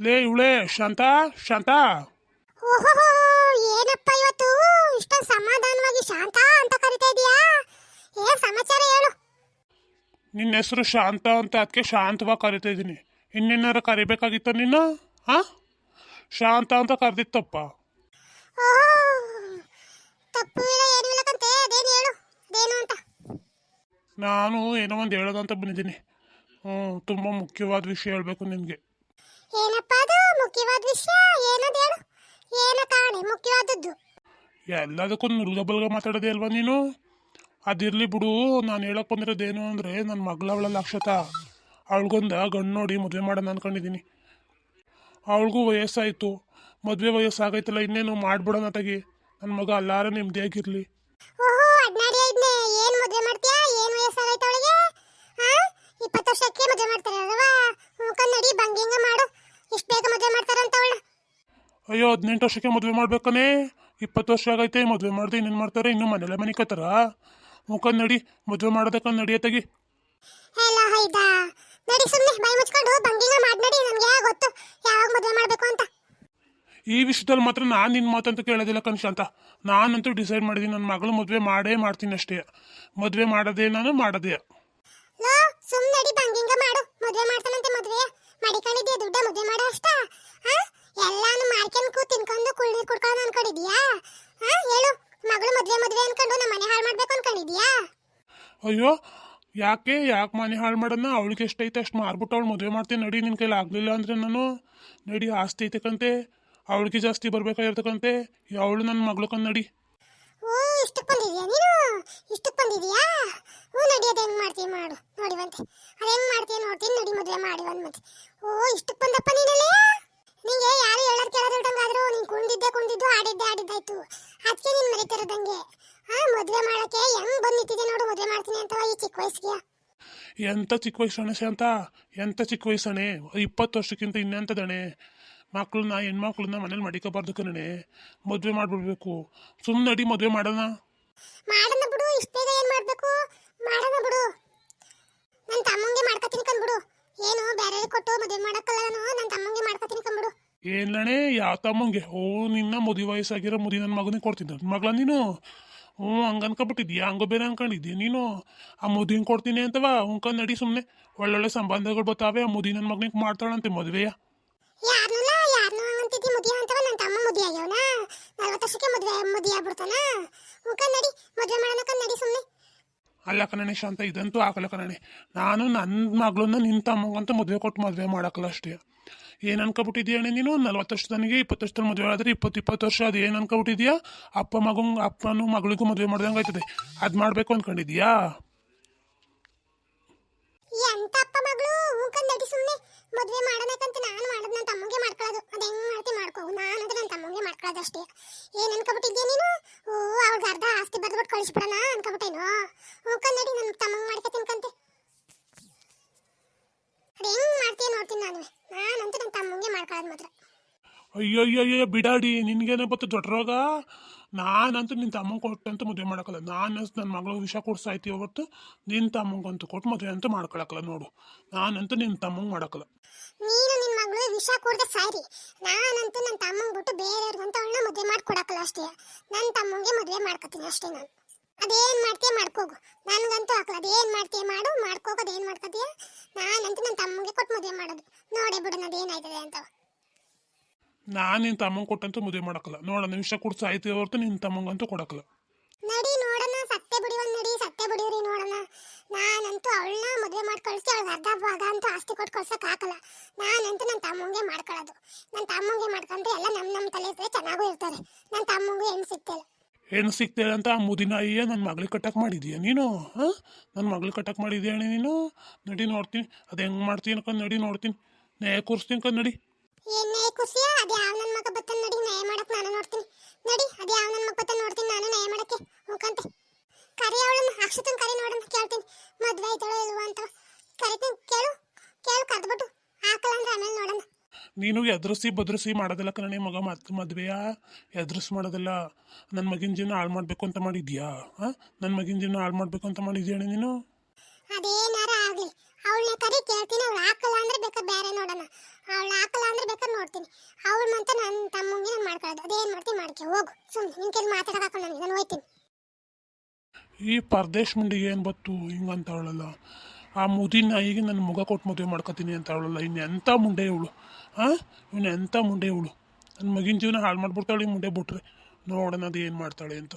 ಲೇ ಇವಳೆ ಶಾಂತ ಶಾಂತ. ಓಹೋ ಏನಪ್ಪ ಇವತ್ತು? ಇಷ್ಟೊಂದು ಸಮಾಧಾನವಾಗಿ ಶಾಂತ ಅಂತ ಕರಿತಾ ಇದೀಯಾ? ಏನ್ ಸಮಾಚಾರ ಹೇಳು. ನಿನ್ನ ಹೆಸರು ಶಾಂತ ಅಂತ ಅದಕ್ಕೆ ಶಾಂತವಾಗಿ ಕರಿತಾ ಇದ್ದೀನಿ ಇನ್ನೇನಾರು ಕರಿಬೇಕಾಗಿತ್ತ ನಿನ್ನ ಹಾ ಶಾಂತ ಅಂತ ಕರೆದಿತ್ತಪ್ಪ. ಓಹೋ ತಪ್ಪು ಇಲ್ಲ ಏನು ಇಲ್ಲ ಕಂತೆ. ಅದೇನು ಹೇಳು? ಅದೇನು ಅಂತ? ನಾನು ಏನೋ ಒಂದು ಹೇಳೋದಂತ ಬಂದಿದ್ದೀನಿ. ಹ್ಞೂ ತುಂಬ ಮುಖ್ಯವಾದ ವಿಷಯ ಹೇಳಬೇಕು ನಿನಗೆ. ಏನಪ್ಪ ಅದು? ಮುಖ್ಯವಾದ ವಿಷಯ? ಏನದು ಹೇಳು ಏನು ಕಾಣೆ ಮುಖ್ಯವಾದದ್ದು. ಎಲ್ಲದಕ್ಕೂ ನುಲ್ಗ ಬಲ್ಗ ಮಾತಾಡೋದೇ ಅಲ್ವಾ ನೀನು? ಅದಿರಲಿ ಬಿಡು ನಾನು ಹೇಳಕ್ ಬಂದಿರೋದೇನು ಅಂದರೆ ನನ್ನ ಮಗಳವಳ ಲಕ್ಷತ ಅವಳಿಗೊಂದ ಗಂಡು ನೋಡಿ ಮದುವೆ ಮಾಡೋಣ ಅನ್ಕೊಂಡಿದ್ದೀನಿ ಅವಳಿಗೂ ವಯಸ್ಸಾಯಿತು. ಮದುವೆ ವಯಸ್ಸಾಗೈತಲ್ಲ ಇನ್ನೇನು ಮಾಡ್ಬಿಡೋಣ ತಗಿ. ನನ್ನ ಮಗ ಅಲ್ಲಾರ ನೆಮ್ಮದಿಯಾಗಿರಲಿ ಓಹೋ ಅಡ್ನಾಡಿ ಐದ್ನೆ ಏನ್ ಮದುವೆ ಮಾಡ್ತೀಯಾ? ಏನ್ ವಯಸ್ಸಾಗೈತೆ ಅವಳಿಗೆ? ಇಪ್ಪತ್ತು ವರ್ಷಕ್ಕೆ ಮದುವೆ ಮಾಡ್ತಾರೆ ಅಲ್ವಾ? ಕನ್ನಡಿ ಬಂಗಿಂಗ ಮಾಡು. ಇಷ್ಟು ಬೇಗ ಮದುವೆ ಮಾಡ್ತಾರಂತ ಅವಳು. ಅಯ್ಯೋ ಹದಿನೆಂಟು ವರ್ಷಕ್ಕೆ ಮದುವೆ ಮಾಡ್ಬೇಕನೇ. ಇಪ್ಪತ್ತು ವರ್ಷ ಆಗೈತೆ ಮದುವೆ ಮಾಡ್ದೆ ಇನ್ನೇನು ಮಾಡ್ತಾರೆ? ಇನ್ನೂ ಮನೆಯಲ್ಲೇ ಮನೆ ಕತ್ತಾರ ಮುಖ ನಡಿ ಮದುವೆ ಮಾಡೋದಕ್ಕೆ ನಡಿಯ ತೆಗಿ. ಎಲ್ಲ ಹೈದಾ? ನಡಿ ಸುಮ್ಮನೆ ಬಾಯಿ ಮುಚ್ಕೊಂಡು ಬಂಗಿಂಗ ಮಾಡಿ ನಡಿ ನನ್ಗೆ ಗೊತ್ತು. ಯಾವಾಗ ಮದುವೆ ಮಾಡಬೇಕು ಅಂತ. ಈ ವಿಷಯದಲ್ಲಿ ಮಾತ್ರ ನಾನು ನಿನ್ನ ಮಾತಂತೂ ಕೇಳೋದಿಲ್ಲ ಕನಿಷ್ಠ ಅಂತ. ನಾನಂತೂ ಡಿಸೈಡ್ ಮಾಡಿದ್ದೀನಿ ನನ್ನ ಮಗಳು ಮದುವೆ ಮಾಡೇ ಮಾಡ್ತೀನಿ ಅಷ್ಟೇ. ಮದುವೆ ಮಾಡೋದೇ ನಾನು ಮಾಡೋದೇ. ಲೋ ಸುಮ್ ನಡಿ ಬಂಗಿಂಗ ಮಾಡು. ಮದುವೆ ಮಾಡ್ತಾನಂತೆ ಮದುವೆ. ಮಡಿಕೊಂಡಿದ್ಯಾ ದುಡ್ಡ, ಮದುವೆ ಮಾಡೋ ಅಷ್ಟ? ಎಲ್ಲಾನು ಮಾಡ್ಕೊಂಡು ಕೂ ತಿನ್ಕೊಂಡು ಕುಳ್ಳಿ ಕುಡ್ಕೊಂಡು ಅನ್ಕೊಂಡಿದ್ಯಾ? ಹಾ? ಹೇಳು, ಮಗಳು ಮದುವೆ ಮದುವೆ ಅನ್ಕೊಂಡು ನಮ್ಮ ಮನೆ ಹಾಳು ಮಾಡ್ಬೇಕು ಅನ್ಕೊಂಡಿದ್ಯಾ? ಅಯ್ಯೋ, ಯಾಕೆ ಯಾಕೆ ಮನೆ ಹಾಳು ಮಾಡೋಣ? ಅವಳಿಗೆ ಎಷ್ಟೈತೆ ಅಷ್ಟು ಮಾರ್ಬಿಟ್ಟು ಅವಳು ಮದುವೆ ಮಾಡ್ತೀನಿ. ನಡಿ ನಿನ್ನ ಕೈಲಿ ಆಗಲಿಲ್ಲ ಅಂದರೆ ನಾನು. ನಡಿ, ಆಸ್ತಿ ಐತಕ್ಕಂತೆ ಅವಳಿಗೆ ಜಾಸ್ತಿ ಬರ್ಬೇಕಾಗಿರ್ತಕ್ಕಂತೆ ಅವಳು ನನ್ನ ಮಗಳು ಕಂದು ನಡಿ. ಬಂದಿದ್ಯಾ ನೀನು? ಇಷ್ಟಕ್ಕೆ ಬಂದಿದ್ಯಾ? ಹ್ಞೂ ನಡಿ, ಅದು ಹೆಂಗೆ ಮಾಡ್ತೀನಿ ಮಾಡು. ನೋಡಿವಂತೆ ಅದು ಹೆಂಗೆ ಮಾಡ್ತೀಯ ನೋಡ್ತೀನಿ. ನಡಿ ಮೊದಲೇ ಮಾಡಿ ಒಂದ್ ಮತ್ತೆ. ಓ ಇಷ್ಟಕ್ಕೆ ಬಂದಪ್ಪ ನೀನಲ್ಲೇ? ನಿಂಗೆ ಯಾರು ಹೇಳೋದು ಕೇಳೋದಿಲ್ದಂಗಾದ್ರು ನೀನು ಕುಣ್ದಿದ್ದೆ ಕುಣ್ದಿದ್ದು ಆಡಿದ್ದೆ ಆಡಿದ್ದಾಯ್ತು. ಅದಕ್ಕೆ ನೀನು ಮರಿತಿರೋದಂಗೆ ಹಾಂ, ಮದುವೆ ಮಾಡಕ್ಕೆ ಹೆಂಗೆ ಬಂದ್ ನಿಂತಿದೆ ನೋಡು, ಮದುವೆ ಮಾಡ್ತೀನಿ ಅಂತ ಈ ಚಿಕ್ಕ ವಯಸ್ಸಿಗೆ. ಎಂಥ ಚಿಕ್ಕ ವಯಸ್ಸು ಅಣೆ ಶಾಂತ ಎಂಥ ಚಿಕ್ಕ ವಯಸ್ಸು ಅಣೆ ಇಪ್ಪತ್ತು ವರ್ಷಕ್ಕಿಂತ ಇನ್ನೆಂಥದಣೆ ಮಕ್ಕಳನ್ನ ಹೆಣ್ಮಕ್ಳನ್ನ ಮನೇಲಿ ಮಡಿಕೋಬಾರ್ದು ಕಣೆ ಮದುವೆ ಮಾಡಿಬಿಡ್ಬೇಕು. ಸುಮ್ಮನೆ ಅಡಿ ಮದುವೆ ಮಾಡೋಣ. ಮಾಡೋಣ ಬಿಡು ಇಷ್ಟೇ ಏನು ಮಾಡ್ಬೇಕು? ಮಾಡೋಣ ಬಿಡು. ನನ್ನ ತಮ್ಮಂಗೆ ಮಾಡ್ಕೊತೀನಿ ಕಂದ್ಬಿಡು ಏನು ಬೇರೆ ಕೊಟ್ಟು ಮದುವೆ ಮಾಡಕ್ಕಲ್ಲ ನಾನು ನನ್ನ ತಮ್ಮಂಗೆ ಮಾಡ್ಕೊತೀನಿ ಏನ್ ಏನಣೆ ಯಾವ ತಮ್ಮಂಗೆ? ಓ ನಿನ್ನ ಮದುವೆ ವಯಸ್ಸಾಗಿರೋ ಮುದಿ ನನ್ನ ಮಗನಿಗೆ ಕೊಡ್ತಿದ್ದ ನನ್ನ ಮಗಳ ನೀನು? ಹ್ಞೂ ಹಂಗೆ ಅನ್ಕೊಂಬಿಟ್ಟಿದ್ಯಾ? ಹಂಗ ಬೇರೆ ಅನ್ಕೊಂಡಿದ್ದೆ ನೀನು? ಆ ಮುದಿನ ಕೊಡ್ತೀನಿ ಅಂತವ? ಉಂಕ ನಡಿ ಸುಮ್ಮನೆ ಒಳ್ಳೊಳ್ಳೆ ಸಂಬಂಧಗಳು ಬರ್ತಾವೆ ಆ ಮುದಿ ನನ್ನ ಮಗನಿಗೆ ಮಾಡ್ತಾಳಂತೆ ಮದುವೆಯ. ಯಾರನ್ನಲ್ಲ ಯಾರನ್ನ ಅಂತಿದ್ದಿ ಮುದಿ ಅಂತವ? ನನ್ನ ತಮ್ಮ ಮುದಿ ಆಗ್ಯಾವನ? ನಲ್ವತ್ತು ವರ್ಷಕ್ಕೆ ಮದುವೆ ಮದುವೆ ಆಗ್ಬಿಡ್ತಾನ? ಮುಖ ನಡಿ, ಮದುವೆ ಮಾಡೋಣ ಕಣ್ ನಡಿ ಸುಮ್ಮನೆ ಅಲ್ಲ ಕಣಣೆ ಶಾಂತ, ಇದಂತೂ ಆಗಲ್ಲ ಕಣಣೆ. ನಾನು ನನ್ನ ಮಗಳನ್ನ ನಿನ್ನ ತಮ್ಮಗಂತ ಮದುವೆ ಕೊಟ್ಟು ಮದುವೆ ಮಾಡಕ್ಕಲ್ಲ ಅಷ್ಟೇ. ಏನು ಅಣ್ಣ ನೀನು? ನಲ್ವತ್ತು ವರ್ಷ ವರ್ಷದನಿಗೆ ಇಪ್ಪತ್ತು ವರ್ಷದ ಮದುವೆ ಆದರೆ ಇಪ್ಪತ್ತು ಇಪ್ಪತ್ತು ವರ್ಷ ಅದು ಏನು ಅನ್ಕೊಬಿಟ್ಟಿದ್ಯಾ? ಅಪ್ಪ ಮಗಂಗೆ, ಅಪ್ಪನೂ ಮಗಳಿಗೂ ಮದುವೆ ಮಾಡ್ದಂಗೆ ಆಯ್ತದೆ ಅದು ಮಾಡಬೇಕು ಅನ್ಕೊಂಡಿದ್ಯಾ ಎಂತ ಅಪ್ಪ ಮಗಳು ಮುಖ ನಡಿ ಸುಮ್ಮನೆ ಮದುವೆ ಮಾಡೋಣಕ್ಕಂತ ನಾನು ಮಾಡೋದು ನನ್ನ ತಮ್ಮಂಗೆ ಮಾಡ್ಕೊಳ್ಳೋದು ಅದು ಹೆಂಗ್ ಮಾಡ್ತಿ ಮಾಡ್ಕೋ ನಾನು ಅಂದ್ರೆ ನನ್ನ ತಮ್ಮಂಗೆ ಮಾಡ್ಕೊಳ್ಳೋದು ಅಷ್ಟೇ ಏನು ಅನ್ಕೊಬಿಟ್ಟಿದ್ಯಾ ನೀನು ಓ ಅವ್ಳಿಗೆ ಅರ್ಧ ಕಳಿಸ್ಬಿಡಣ ಅನ್ಕೊಬಿಟ್ಟೇನು ನಡಿ ನನ್ನ ತಮ್ಮಂಗೆ ಮಾಡ್ಕೊತೀನಿ ಕಂತೆ ಅದು ಹೆಂಗೆ ಮಾಡ್ತೀಯ ನೋಡ್ತೀನಿ ನಾನು. ನಾನಂತೂ ನನ್ನ ತಮ್ಮಂಗೆ ಮಾಡ್ಕೊಳ್ಳೋದು ಮಾತ್ರ. ಅಯ್ಯೋ ಅಯ್ಯೋ ಅಯ್ಯೋ ಬಿಡಾಡಿ ನಿನ್ಗೇನೆ ಬತ್ತು ದೊಡ್ಡ ರೋಗ? ನಾನಂತೂ ನಿನ್ನ ತಮ್ಮಂಗೆ ಕೊಟ್ಟಂತೂ ಮದುವೆ ಮಾಡಕ್ಕಲ್ಲ ನಾನು ನನ್ನ ಮಗಳು ವಿಷ ಕೊಡ್ಸಾಯ್ತಿ ಹೊರತು ನಿನ್ನ ತಮ್ಮಂಗಂತೂ ಕೊಟ್ಟು ಮದುವೆ ಅಂತ ಮಾಡ್ಕೊಳಕ್ಕಲ್ಲ ನೋಡು. ನಾನಂತೂ ನಿನ್ನ ತಮ್ಮಂಗೆ ಮಾಡಕ್ಕಲ್ಲ ನೀನು ಮಗಳು ವಿಷ ಕುಡ್ದೆ ಸಾರಿ ನಾನಂತೂ ನನ್ನ ತಮ್ಮಂಗೆ ಬಿಟ್ಟು ಬೇರೆಯವ್ರಿಗಂತ ಅವಳನ್ನ ಮದುವೆ ಮಾಡ್ಕೊಡಕ್ಕಲ್ಲ ಅಷ್ಟೇ. ನನ್ನ ತಮ್ಮಂಗೆ ಮದುವೆ ಮಾಡ್ಕೊತೀನಿ ಅಷ್ಟೇ ನಾನು. ಅದೇನು ಮಾಡ್ತೀಯ ಮಾಡ್ಕೋಗು. ನನಗಂತೂ ಹಾಕಲ್ಲ ಅದೇನು ಮಾಡ್ತೀಯ ಮಾಡು ಮಾಡ್ಕೋಗೋದು ಏನು ಮಾಡ್ಕೋತೀಯ? ನಾನಂತೂ ನನ್ನ ತಮ್ಮಂಗೆ ಕೊಟ್ಟು ಮದುವೆ ಮಾಡೋದು. ನೋಡೇ ಬಿಡು ಅದೇನಾಯ್ತದೆ ಅಂತ. ನಾನು ನಿನ್ನ ತಮ್ಮಂಗೆ ಕೊಟ್ಟಂತೂ ಮದುವೆ ಮಾಡಕ್ಕಲ್ಲ. ನೋಡೋಣ ವಿಷ ಕೊಡ್ಸಾಯ್ತಿ ಹೊರತು ನಿನ್ನ ತಮ್ಮಂಗಂತೂ ಕೊಡಕ್ಕಲ್ಲ. ನಡಿ ನೋಡೋಣ ಸತ್ತೆ ಬಿಡಿ ಒಂದು ನಡಿ ಸತ್ತೆ ಬಿಡಿವ್ರಿ ನೋಡೋಣ ನಾನಂತೂ ಅವಳನ್ನ ಮದುವೆ ಮಾಡಿ ಕಳಿಸಿ ಅವಳಿಗೆ ಅರ್ಧ ಭಾಗ ಅಂತ ಆಸ್ತಿ ಕೊಟ್ಟು ಕಳ್ಸಕ್ ಹಾಕಲ್ಲ ನಾನಂತೂ ನನ್ನ ತಮ್ಮಂಗೆ ಮಾಡ್ಕೊಳ್ಳೋದು. ನನ್ನ ತಮ್ಮಂಗೆ ಮಾಡ್ಕೊಂಡ್ರೆ ಎಲ್ಲ ನಮ್ಮ ನಮ್ಮ ತಲೆ ಇದ್ರೆ ಚೆನ್ನಾಗೂ ಇರ್ತಾರೆ ನನ್ನ ತಮ್ಮಂಗೂ ಹೆಣ್ಣು ಸಿಗ್ತಿಲ್ಲ ಹೆಣ್ಣು ಸಿಗ್ತೇವೆ ಅಂತ ಆ ಮುದಿನ ಅಯ್ಯ ನನ್ನ ಮಗಳಿಗೆ ಕಟ್ಟಕ್ಕೆ ಮಾಡಿದೀಯ ನೀನು? ಹಾಂ? ನನ್ನ ಮಗಳಿಗೆ ಕಟ್ಟಕ್ಕೆ ಮಾಡಿದ್ಯಾ ಅಣ್ಣ ನೀನು? ನಡಿ ನೋಡ್ತೀನಿ. ಅದು ಹೆಂಗೆ ಮಾಡ್ತೀನಿ ಅನ್ಕೊಂಡು ನಡಿ ನೋಡ್ತೀನಿ. ನೇ ಕೂರಿಸ್ತೀನಿ ಅನ್ಕೊಂಡು ನಡಿ. ಏನೇ ಖುಷಿಯ ಅದೇ ಯಾವ ನನ್ನ ಮಗ ಬತ್ತನ್ ನಡಿ ನ್ಯಾಯ ಮಾಡಕ್ ನಾನು ನೋಡ್ತೀನಿ ನಡಿ ಅದೇ ಯಾವ ನನ್ನ ಮಗ ಬತ್ತನ್ ನೋಡ್ತೀನಿ ನಾನು ನ್ಯಾಯ ಮಾಡಕ್ಕೆ ಮುಖಂತೆ ಕರಿ ಅವಳನ್ನ ಅಕ್ಷತನ್ ಕರಿ ನೋಡಂತ ಕೇಳ್ತೀನಿ ಮದ್ವೆ ಆಯ್ತಾಳೋ ಇಲ್ವಾ ಅಂತ ಕರಿತೀನಿ ಕೇಳು ಕೇಳು ಕರ್ದ್ಬಿಟ್ಟು ಹಾಕಲ್ಲ ಅಂದ್ರೆ ಆಮೇಲೆ ನೋಡೋಣ ನೀನು ಎದುರಿಸಿ ಬದ್ರಿಸಿ ಮಾಡೋದಿಲ್ಲ ಕಣೆ ಮಗ ಮತ್ತೆ ಮದುವೆಯ? ಎದುರಿಸಿ ಮಾಡೋದಿಲ್ಲ ನನ್ನ ಮಗಿನ ಜೀವನ ಹಾಳು ಮಾಡಬೇಕು ಅಂತ ಮಾಡಿದ್ಯಾ? ಹಾಂ ನನ್ನ ಮಗಿನ ಜೀವನ ಹಾಳು ಮಾಡಬೇಕು ಅಂತ ಮಾಡಿದ್ಯಾ ಅಣ್ಣ ನೀನು? ಅದೇನಾರ ಆಗಲಿ. ಅವಳನ್ನ ಕರಿ ಕೇಳ್ತೀನಿ ಅವ್ಳು ಹಾಕಲ್ಲ ಅಂದ್ರೆ ಬೇಕಾದ್ರೆ ಬೇರೆ ನೋಡೋಣ. ಅವಳು ಹಾಕಲ್ಲ ಅಂದ್ರೆ ಬೇಕಾದ್ರೆ ನೋಡ್ತೀನಿ. ಅವಳು ಮಂತ ನನ್ನ ತಮ್ಮಂಗೆ ನಾನು ಮಾಡ್ಕೊಳ್ಳೋದು ಅದೇನ್ ಮಾಡ್ತೀನಿ ಮಾಡ್ಕೆ ಹೋಗು. ಸುಮ್ಮನೆ ನಿನ್ನ ಕೇಳಿ ಮಾತಾಡೋಕೆ ನನಗೆ. ನಾನು ಹೋಯ್ತೀನಿ. ಈ ಪರದೇಶ್ ಮುಂಡಿಗೆ ಏನು ಬತ್ತು ಹಿಂಗಂತ ಅವಳಲ್ಲ? ಆ ಮುದಿನ ನಾಯಿಗೆ ನನ್ನ ಮುಗ ಕೊಟ್ಟು ಮದುವೆ ಮಾಡ್ಕೊತೀನಿ ಅಂತ ಅವಳಲ್ಲ, ಇನ್ನು ಎಂಥ ಮುಂಡೆ ಇವಳು? ಹಾಂ ಇವನು ಎಂಥ ಮುಂಡೆ ಇವಳು? ನನ್ನ ಮಗಿನ ಜೀವನ ಹಾಳು ಮಾಡಿಬಿಡ್ತಾಳೆ ಮುಂಡೆ ಬಿಟ್ರೆ. ನೋಡೋಣ ಅದು ಏನು ಮಾಡ್ತಾಳೆ ಅಂತ.